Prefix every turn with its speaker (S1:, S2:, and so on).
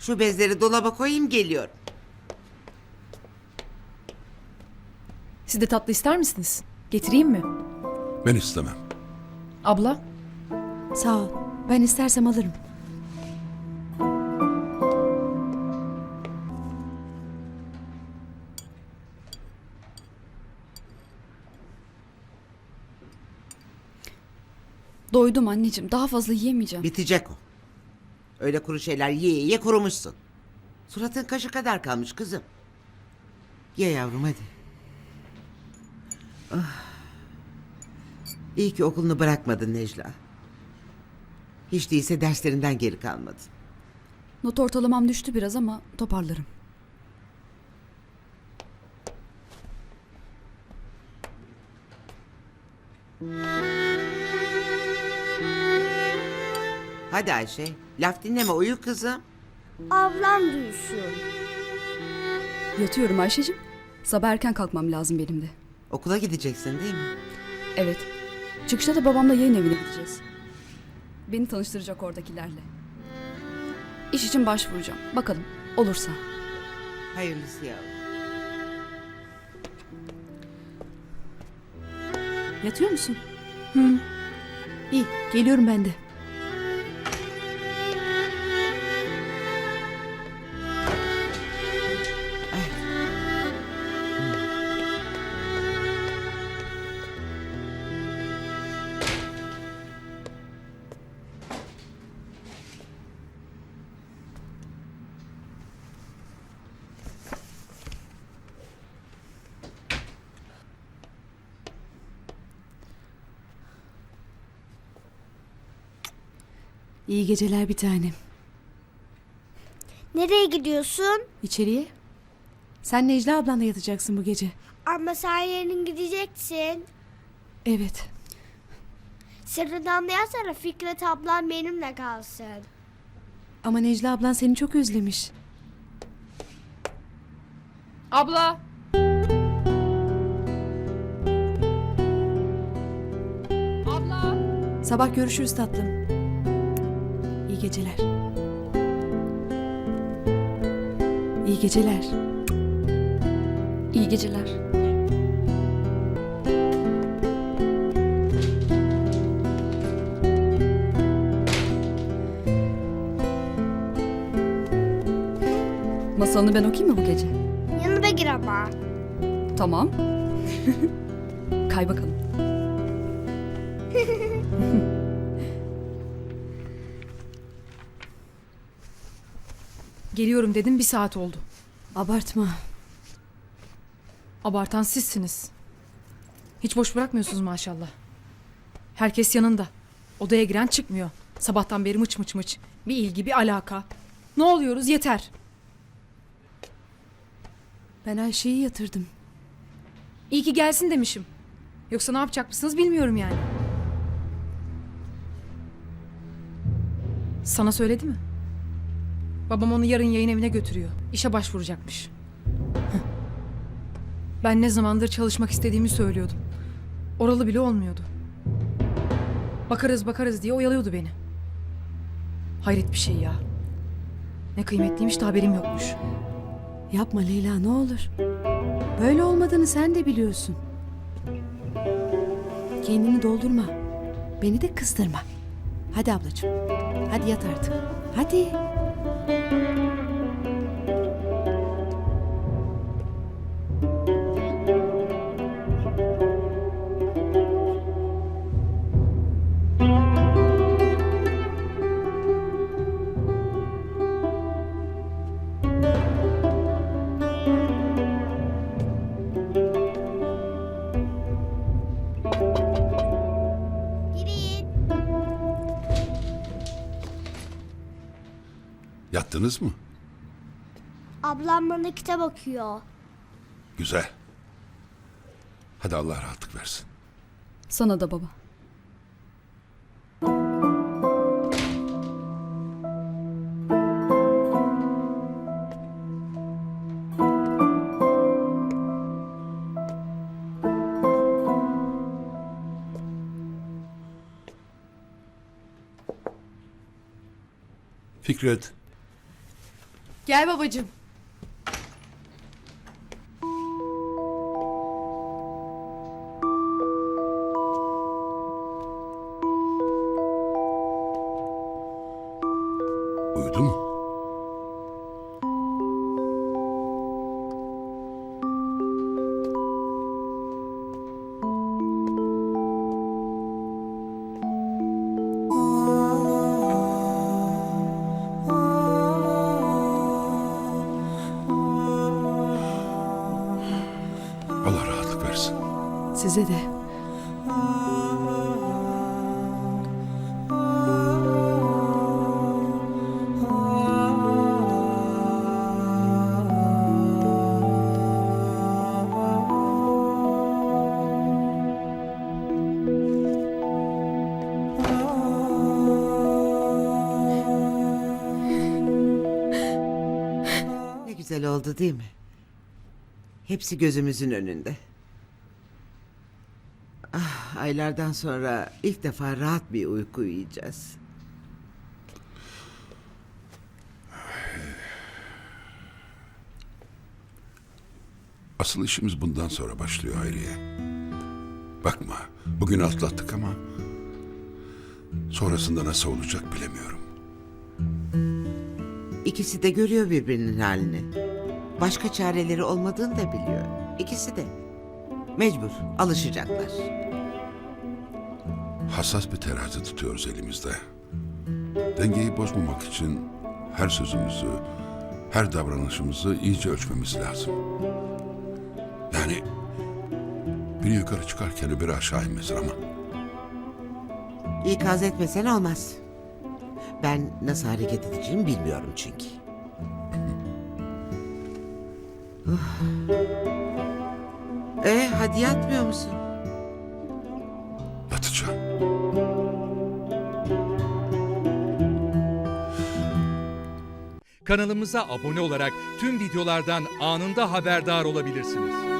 S1: Şu bezleri dolaba koyayım geliyorum.
S2: Siz de tatlı ister misiniz? Getireyim mi?
S3: Ben istemem.
S2: Abla?
S4: Sağ ol. Ben istersem alırım. Doydum anneciğim. Daha fazla yiyemeyeceğim.
S1: Bitecek o. Öyle kuru şeyler ye ye kurumuşsun. Suratın kaşı kadar kalmış kızım. Ye yavrum hadi. Ah. İyi ki okulunu bırakmadın Necla. Hiç değilse derslerinden geri kalmadın.
S4: Not ortalamam düştü biraz ama toparlarım.
S1: Hadi Ayşe. Laf dinleme uyu kızım.
S5: Ablam duysun.
S4: Yatıyorum Ayşe'cim. Sabah erken kalkmam lazım benim de.
S1: Okula gideceksin değil mi?
S4: Evet. Çıkışta da babamla yayın evine gideceğiz. Beni tanıştıracak oradakilerle. İş için başvuracağım. Bakalım olursa.
S1: Hayırlısı yavrum.
S4: Yatıyor musun? Hı. İyi, geliyorum ben de. İyi geceler bir tanem.
S5: Nereye gidiyorsun?
S4: İçeriye. Sen Necla ablanla yatacaksın bu gece.
S5: Ama sen yarın gideceksin.
S4: Evet.
S5: Sırrından sonra Fikret ablam benimle kalsın.
S4: Ama Necla ablan seni çok özlemiş.
S2: Abla! Abla!
S4: Sabah görüşürüz tatlım. İyi geceler. İyi geceler.
S2: İyi geceler.
S4: Masalını ben okuyayım mı bu gece?
S5: Yanıma gir ama.
S4: Tamam. Kay bakalım.
S2: Geliyorum dedim bir saat oldu.
S4: Abartma.
S2: Abartan sizsiniz. Hiç boş bırakmıyorsunuz maşallah. Herkes yanında. Odaya giren çıkmıyor. Sabahtan beri mıç mıç mıç. Bir ilgi bir alaka. Ne oluyoruz yeter.
S4: Ben Ayşe'yi yatırdım.
S2: İyi ki gelsin demişim. Yoksa ne yapacak mısınız bilmiyorum yani. Sana söyledi mi? Babam onu yarın yayın evine götürüyor. İşe başvuracakmış. Ben ne zamandır çalışmak istediğimi söylüyordum. Oralı bile olmuyordu. Bakarız bakarız diye oyalıyordu beni. Hayret bir şey ya. Ne kıymetliymiş de haberim yokmuş.
S4: Yapma Leyla ne olur. Böyle olmadığını sen de biliyorsun. Kendini doldurma. Beni de kızdırma. Hadi ablacığım. Hadi yat artık. Hadi.
S5: Música
S3: Yattınız mı?
S5: Ablam bana kitap okuyor.
S3: Güzel. Hadi Allah rahatlık versin.
S4: Sana da baba.
S3: Fikret,
S2: Gel babacığım.
S3: Allah rahatlık versin.
S2: Size de.
S1: Ne güzel oldu değil mi? Hepsi gözümüzün önünde. Ah, aylardan sonra ilk defa rahat bir uyku uyuyacağız.
S3: Asıl işimiz bundan sonra başlıyor Hayriye. Bakma, bugün atlattık ama sonrasında nasıl olacak bilemiyorum.
S1: İkisi de görüyor birbirinin halini. Başka çareleri olmadığını da biliyor. İkisi de. Mecbur, alışacaklar.
S3: Hassas bir terazi tutuyoruz elimizde. Dengeyi bozmamak için her sözümüzü, her davranışımızı iyice ölçmemiz lazım. Yani biri yukarı çıkarken öbürü aşağı inmesin ama
S1: İkaz etmesen olmaz. Ben nasıl hareket edeceğimi bilmiyorum çünkü. Uf. E hadi yatmıyor musun?
S3: yatacağım.
S6: Kanalımıza abone olarak tüm videolardan anında haberdar olabilirsiniz.